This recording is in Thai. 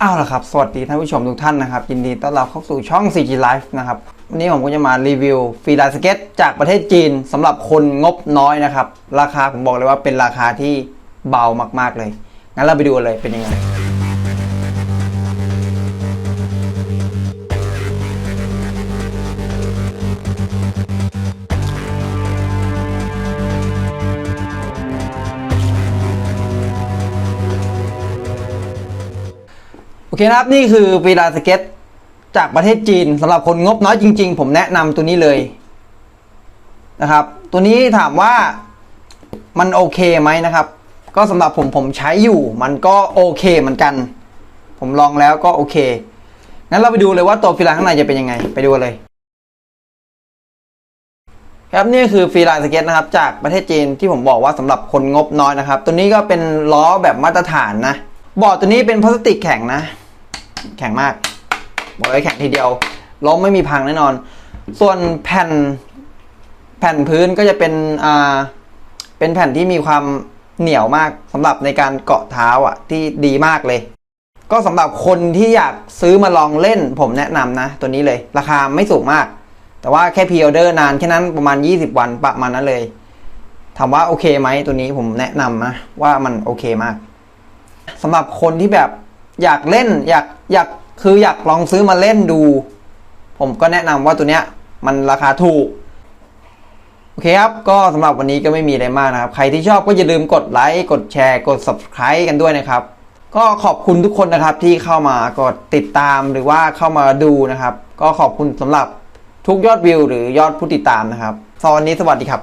เอาละครับ สวัสดีท่านผู้ชมทุกท่านนะครับ ยินดีต้อนรับเข้าสู่ช่อง CG Life นะครับ วันนี้ผมก็จะมารีวิวฟรีไลน์สเก็ตจากประเทศจีนสำหรับคนงบน้อยนะครับ ราคาผมบอกเลยว่าเป็นราคาที่เบามากๆเลย งั้นเราไปดูกันเลยเป็นยังไง เคนะครับนี่คือฟรีลน์สเก็ตจากประเทศจีนสำหรับคนงบน้อยจริง ๆ ผมแนะนำตัวนี้เลยนะครับ ตัวนี้ถามว่ามันโอเคไหมนะครับ ก็สำหรับผมผมใช้อยู่ มันก็โอเคเหมือนกัน ผมลองแล้วก็โอเคงั้นเราไปดูเลยว่าตัวฟรีลน์ข้างในจะเป็นยังไง ไปดูเลย ครับนี่คือฟีลน์สเก็ตนะครับ จากประเทศจีนที่ผมบอกว่าสำหรับคนงบน้อยนะครับ ตัวนี้ก็เป็นล้อแบบมาตรฐานนะบอร์ดตัวนี้เป็นพลาสติกแข็งนะ แข็งมากบอกเลยแข็งทีเดียวล้มไม่มีพังแน่นอน ส่วนแผ่นแผ่นพื้นก็จะเป็นอ่าเป็นแผ่นที่มีความเหนียวมากสำหรับในการเกาะเท้าอะ ที่ดีมากเลย ก็สำหรับคนที่อยากซื้อมาลองเล่น ผมแนะนำนะ ตัวนี้เลย ราคาไม่สูงมาก แต่ว่าแค่พ r ออเดอร์นานแค่นั้นประมาณ 20 วันประมาณนั้นเลยถามว่าโอเคไหมตัวนี้ผมแนะนำนะว่ามันโอเคมากสำหรับคนที่แบบ อยากเล่นอยากอยากคืออยากลองซื้อมาเล่นดู ผมก็แนะนำว่าตัวเนี้ยมันราคาถูก โอเคครับ ก็สำหรับวันนี้ก็ไม่มีอะไรมากนะครับ ใครที่ชอบก็อย่าลืมกดไลค์ กดแชร์ กด subscribe กันด้วยนะครับ ก็ขอบคุณทุกคนนะครับที่เข้ามากดติดตามหรือว่าเข้ามาดูนะครับ ก็ขอบคุณสำหรับทุกยอดวิวหรือยอดผู้ติดตามนะครับสำหรับวันนี้สวัสดีครับ